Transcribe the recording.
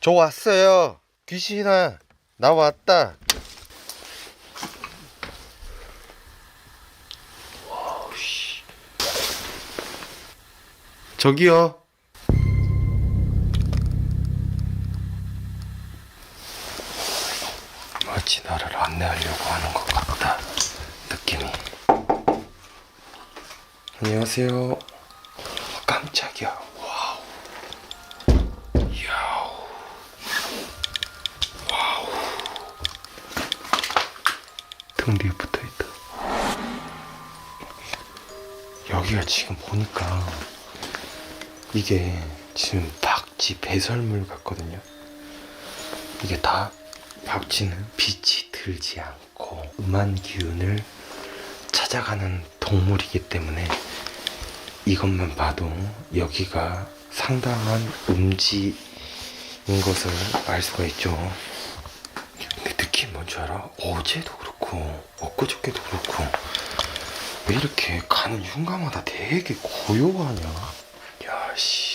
저 왔어요. 귀신아, 나 왔다. 저기요. 마치 나를 안내하려고 하는 것 같다. 느낌이. 안녕하세요. 깜짝이야. 등 뒤에 붙어 있다. 여기가 지금 보니까 이게 지금 박쥐 배설물 같거든요. 이게 다 박쥐는 빛이 들지 않고 음한 기운을 찾아가는 동물이기 때문에 이것만 봐도 여기가 상당한 음지인 것을 알 수가 있죠. 근데 느낌 뭔지 알아? 어제도 그렇고 엊그저께도 그렇고 왜 이렇게 가는 흉가마다 되게 고요하냐? 야 씨.